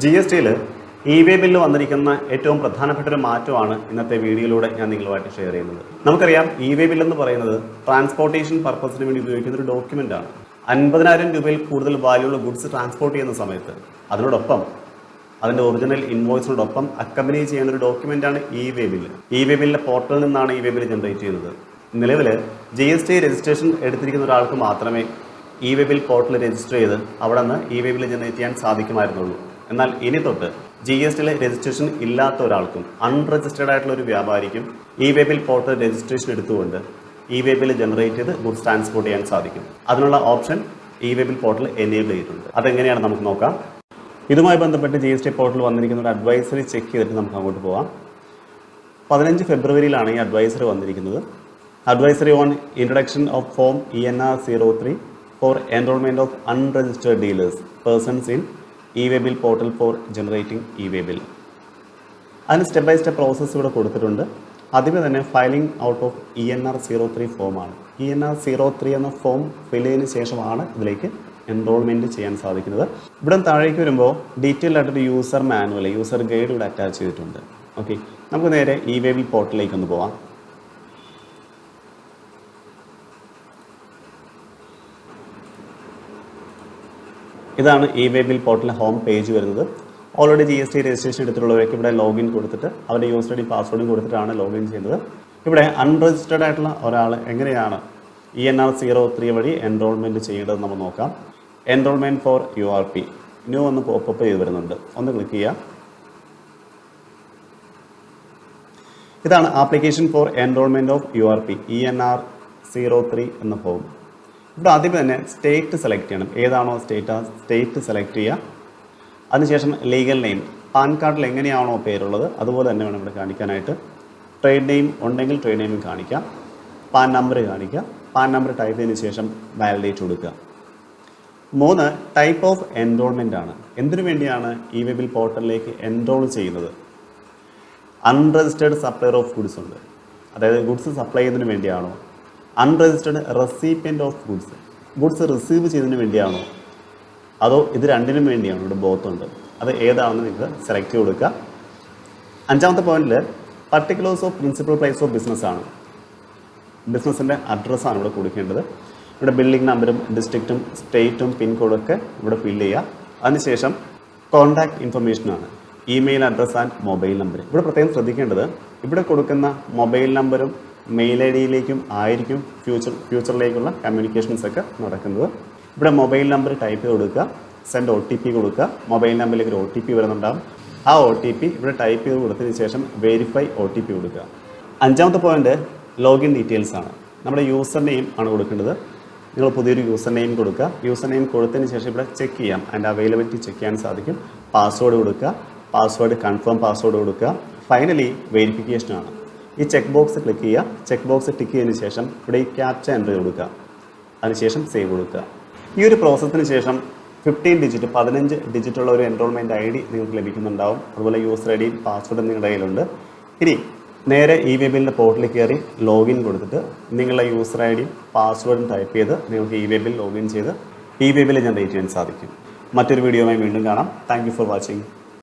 G S ടിയിൽ e way bill വന്നിരിക്കുന്ന ഏറ്റവും പ്രധാനപ്പെട്ട ഒരു മാറ്റമാണ് ഇന്നത്തെ വീഡിയോയിലൂടെ ഞാൻ നിങ്ങളുമായിട്ട് ഷെയർ ചെയ്യുന്നത്. നമുക്കറിയാം ഇ വേ ബില്ല് എന്ന് പറയുന്നത് ട്രാൻസ്പോർട്ടേഷൻ പർപ്പസിന് വേണ്ടി ഉപയോഗിക്കുന്ന ഒരു ഡോക്യുമെന്റ് ആണ്. അൻപതിനായിരം രൂപയിൽ കൂടുതൽ വാല്യുള്ള ഗുഡ്സ് ട്രാൻസ്പോർട്ട് ചെയ്യുന്ന സമയത്ത് അതിനോടൊപ്പം അതിന്റെ ഒറിജിനൽ ഇൻവോയ്സിനോടൊപ്പം അക്കമ്പനി ചെയ്യുന്ന ഒരു ഡോക്യുമെന്റ് ആണ് e way bill e way ബില്ലിന്റെ പോർട്ടലിൽ നിന്നാണ് ഇ വേ ബില്ല് ജനറേറ്റ് ചെയ്യുന്നത്. നിലവിൽ ജി എസ് ടി രജിസ്ട്രേഷൻ എടുത്തിരിക്കുന്ന ഒരാൾക്ക് മാത്രമേ e way bill portal register ചെയ്ത് അവിടെ നിന്ന് ഇ വേ ബില്ല് ജനറേറ്റ് ചെയ്യാൻ സാധിക്കുമായിരുന്നുള്ളൂ. എന്നാൽ ഇനി തൊട്ട് ജി എസ് ടിയിലെ രജിസ്ട്രേഷൻ ഇല്ലാത്ത ഒരാൾക്കും അൺരജിസ്റ്റേഡ് ആയിട്ടുള്ള ഒരു വ്യാപാരിക്കും e way bill portal registration എടുത്തുകൊണ്ട് ഇ വേ ബിൽ ജനറേറ്റ് ചെയ്ത് ഗുഡ്സ് ട്രാൻസ്പോർട്ട് ചെയ്യാൻ സാധിക്കും. അതിനുള്ള option e way bill portal enable ചെയ്തിട്ടുണ്ട്. അതെങ്ങനെയാണ് നമുക്ക് നോക്കാം? ഇതുമായി ബന്ധപ്പെട്ട് ജി എസ് ടി പോർട്ടൽ വന്നിരിക്കുന്ന ഒരു അഡ്വൈസറി ചെക്ക് ചെയ്തിട്ട് നമുക്ക് അങ്ങോട്ട് പോകാം പതിനഞ്ച് ഫെബ്രുവരിയിലാണ് ഈ അഡ്വൈസറി വന്നിരിക്കുന്നത്. Advisory on introduction of form E N R zero three four enrolment of unregistered dealers persons in e way bill portal for generating e way bill അതിന് സ്റ്റെപ്പ് ബൈ സ്റ്റെപ്പ് പ്രോസസ്സ് ഇവിടെ കൊടുത്തിട്ടുണ്ട്. ആദ്യമേ തന്നെ filing out of E N R zero three ഫോമാണ് E N R zero three എന്ന form fill ചെയ്തതിന് ശേഷമാണ് ഇതിലേക്ക് എൻറോൾമെന്റ് ചെയ്യാൻ സാധിക്കുന്നത്. ഇവിടെ താഴേക്ക് വരുമ്പോൾ ഡീറ്റെയിൽ ആയിട്ടൊരു യൂസർ മാനുവൽ യൂസർ ഗൈഡ് ഇവിടെ അറ്റാച്ച് ചെയ്തിട്ടുണ്ട്. ഓക്കെ നമുക്ക് നേരെ ഇ വേ ബിൽ പോർട്ടലിലേക്ക് ഒന്ന് പോവാം. ഇതാണ് ഇ വേ ബിൽ പോർട്ടലിന്റെ ഹോം പേജ് വരുന്നത്. Already G S T registration എടുത്തിട്ടുള്ളവർക്ക് ഇവിടെ ലോഗിൻ കൊടുത്തിട്ട് അവരുടെ യൂസർ ഐ ഡി പാസ്വേഡും കൊടുത്തിട്ടാണ് ലോഗിൻ ചെയ്യുന്നത്. ഇവിടെ അൺരജിസ്റ്റേർഡ് ആയിട്ടുള്ള ഒരാൾ എങ്ങനെയാണ് E N R zero three വഴി എൻറോൾമെന്റ് ചെയ്യേണ്ടത് നമ്മൾ നോക്കാം. Enrolment for U R P new ഒന്ന് പോപ്പപ്പ് ചെയ്ത് വരുന്നുണ്ട്. ഒന്ന് ക്ലിക്ക് ചെയ്യാം ഇതാണ് application for enrolment of U R P E N R zero three എന്ന് ഫോം ഇവിടെ ആദ്യം തന്നെ സ്റ്റേറ്റ് സെലക്ട് ചെയ്യണം. ഏതാണോ സ്റ്റേറ്റ് ആ സ്റ്റേറ്റ് സെലക്ട് ചെയ്യുക. അതിനുശേഷം ലീഗൽ നെയിം പാൻ കാർഡിൽ എങ്ങനെയാണോ പേരുള്ളത് അതുപോലെ തന്നെ വേണം ഇവിടെ കാണിക്കാനായിട്ട്. ട്രേഡ് നെയിം ഉണ്ടെങ്കിൽ ട്രേഡ് നെയിം കാണിക്കാം പാൻ നമ്പർ കാണിക്കുക. പാൻ നമ്പർ ടൈപ്പ് ചെയ്തതിന് ശേഷം വാലിഡേറ്റ് കൊടുക്കുക. മൂന്ന് ടൈപ്പ് ഓഫ് എൻറോൾമെന്റ് ആണ്. എന്തിനു വേണ്ടിയാണ് ഇ വെബിൽ പോർട്ടലിലേക്ക് എൻറോൾ ചെയ്യുന്നത്? അൺരജിസ്റ്റേർഡ് സപ്ലയർ ഓഫ് ഗുഡ്സ് ഉണ്ട്. അതായത് ഗുഡ്സ് സപ്ലൈ ചെയ്യുന്നതിന് വേണ്ടിയാണോ? Unregistered recipient of goods goods receive ചെയ്യുന്നതിന് വേണ്ടിയാണോ? അതോ ഇത് രണ്ടിനും വേണ്ടിയാണോ? ഇവിടെ ബോത്ത് ഉണ്ട്. അത് ഏതാണെന്ന് നിങ്ങൾക്ക് സെലക്ട് ചെയ്ത് കൊടുക്കുക. അഞ്ചാമത്തെ പോയിന്റിൽ particulars of principal place of business ആണ്. ബിസിനസ്സിന്റെ അഡ്രസ്സാണ് ഇവിടെ കൊടുക്കേണ്ടത്. ഇവിടെ ബിൽഡിംഗ് നമ്പറും ഡിസ്ട്രിക്റ്റും സ്റ്റേറ്റും പിൻകോഡും ഒക്കെ ഇവിടെ ഫില്ല് ചെയ്യുക. അതിനുശേഷം contact ഇൻഫർമേഷനാണ് email address and mobile number ഇവിടെ പ്രത്യേകം ശ്രദ്ധിക്കേണ്ടത് ഇവിടെ കൊടുക്കുന്ന മൊബൈൽ നമ്പറും മെയിൽ ഐ ഡിയിലേക്കും ആയിരിക്കും ഫ്യൂച്ചർ ഫ്യൂച്ചറിലേക്കുള്ള കമ്മ്യൂണിക്കേഷൻസ് ഒക്കെ നടക്കുന്നത്. ഇവിടെ മൊബൈൽ നമ്പർ ടൈപ്പ് ചെയ്ത് കൊടുക്കുക. സെൻഡ് ഒ ടി പി കൊടുക്കുക. മൊബൈൽ നമ്പറിലേക്ക് ഒരു ഒ ടി പി വരുന്നുണ്ടാകും ആ ഒ ടി പി ഇവിടെ ടൈപ്പ് ചെയ്ത് കൊടുത്തതിന് ശേഷം വെരിഫൈ ഒ ടി പി കൊടുക്കുക. അഞ്ചാമത്തെ പോയിന്റ് ലോഗിൻ ഡീറ്റെയിൽസ് ആണ്. നമ്മുടെ യൂസർ നെയിം ആണ് കൊടുക്കേണ്ടത്. നിങ്ങൾ പുതിയൊരു യൂസർ നെയിം കൊടുക്കുക. യൂസർ നെയിം കൊടുത്തതിന് ശേഷം ഇവിടെ ചെക്ക് ചെയ്യാം. അതിന്റെ അവൈലബിലിറ്റി ചെക്ക് ചെയ്യാൻ സാധിക്കും. പാസ്വേഡ് കൊടുക്കുക. പാസ്വേഡ് കൺഫേം പാസ്വേഡ് കൊടുക്കുക. ഫൈനലി വെരിഫിക്കേഷൻ ആണ്. ഈ ചെക്ക് ബോക്സ് ക്ലിക്ക് ചെയ്യുക. ചെക്ക് ബോക്സ് ടിക്ക് ചെയ്തതിന് ശേഷം ഇവിടെ ഈ ക്യാപ്ച ചെയ്ത് കൊടുക്കുക. അതിനുശേഷം സേവ് കൊടുക്കുക. ഈ ഒരു പ്രോസസ്സിന് ശേഷം ഫിഫ്റ്റീൻ ഡിജിറ്റ് പതിനഞ്ച് ഡിജിറ്റ് ഉള്ള ഒരു എൻറോൾമെന്റ് ഐ ഡി നിങ്ങൾക്ക് ലഭിക്കുന്നുണ്ടാവും. അതുപോലെ യൂസർ ഐ ഡിയും പാസ്വേഡും നിങ്ങളുടെ കയ്യിലുണ്ട്. ഇനി നേരെ ഇ വെബിലിന്റെ പോർട്ടലിൽ കയറി ലോഗിൻ കൊടുത്തിട്ട് നിങ്ങളുടെ യൂസർ ഐ ഡിയും പാസ്വേഡും ടൈപ്പ് ചെയ്ത് നിങ്ങൾക്ക് ഇ വെബിൽ ലോഗിൻ ചെയ്ത് ഇ വെബിൽ ജനറേറ്റ് ചെയ്യാൻ സാധിക്കും. മറ്റൊരു വീഡിയോയുമായി വീണ്ടും കാണാം. Thank for watching